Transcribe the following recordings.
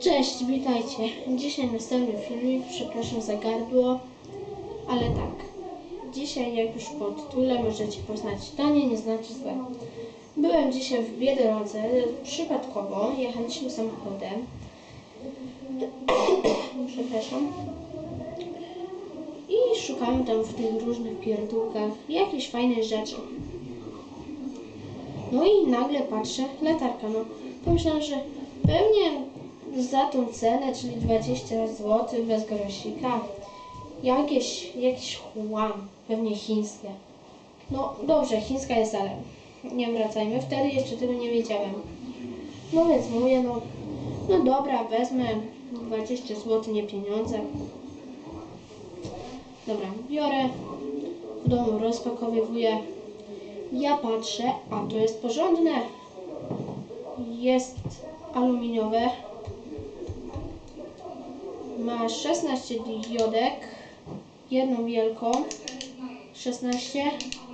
Cześć, witajcie. Dzisiaj następny filmik, przepraszam za gardło, ale tak. Dzisiaj, jak już po tytule możecie poznać, tanie nie znaczy złe. Byłem dzisiaj w Biedronce, przypadkowo, jechaliśmy samochodem. przepraszam. I szukałem tam w tych różnych pierdółkach jakichś fajnych rzeczy. No i nagle patrzę, latarka, no. Pomyślałam, że pewnie za tą cenę, czyli 20 zł bez grosika, jakieś, jakiś chłam, pewnie chińskie. No dobrze, chińska jest, ale nie wracajmy. Wtedy jeszcze tego nie wiedziałem. No więc mówię, no, no dobra, wezmę 20 zł, nie pieniądze. Dobra, biorę, w domu rozpakowywuję. Ja patrzę, a to jest porządne. Jest aluminiowe. Ma 16 diodek. Jedną wielką. 16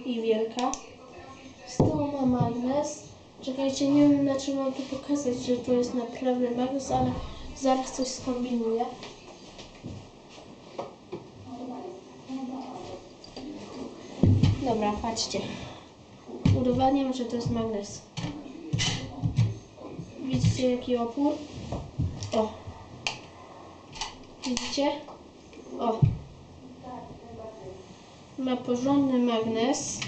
i wielka. Z tyłu ma magnes. Czekajcie, nie wiem na czym mam tu pokazać, że to jest naprawdę magnes, ale zaraz coś skombinuję. Dobra, patrzcie. Udowadniam, że to jest magnes. Widzicie jaki opór? O. Widzicie? O. Ma porządny magnes.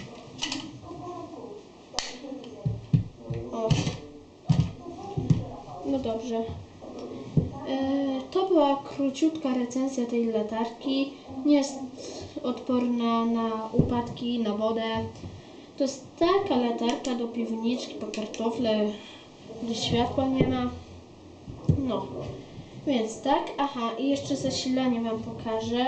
O. No dobrze. E, To była króciutka recenzja tej latarki. Nie jest odporna na upadki, na wodę. To jest taka latarka do piwniczki po kartofle, gdzie światła nie ma. No, więc tak. Aha, i jeszcze zasilanie Wam pokażę.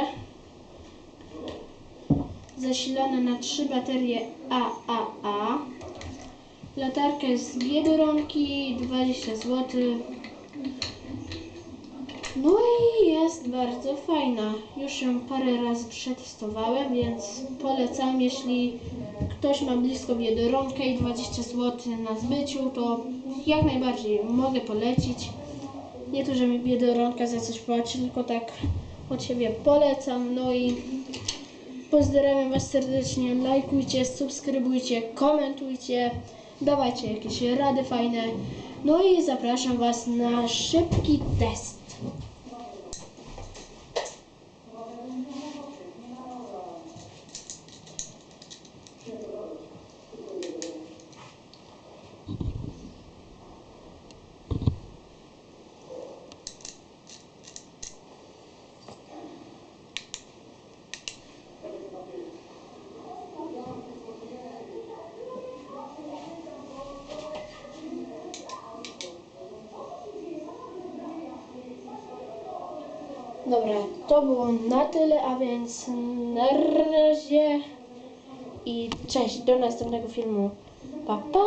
Zasilane na trzy baterie AAA. Latarka jest z Biedronki, 20 zł. No i jest bardzo fajna. Już ją parę razy przetestowałem, więc polecam, jeśli ktoś ma blisko Biedronkę i 20 zł na zbyciu, to jak najbardziej mogę polecić. Nie to, że mi Biedronka za coś płaci, tylko tak od siebie polecam. No i pozdrawiam Was serdecznie. Lajkujcie, subskrybujcie, komentujcie, dawajcie jakieś rady fajne. No i zapraszam Was na szybki test. Dobra, to było na tyle, a więc na razie i cześć, do następnego filmu. Pa, pa!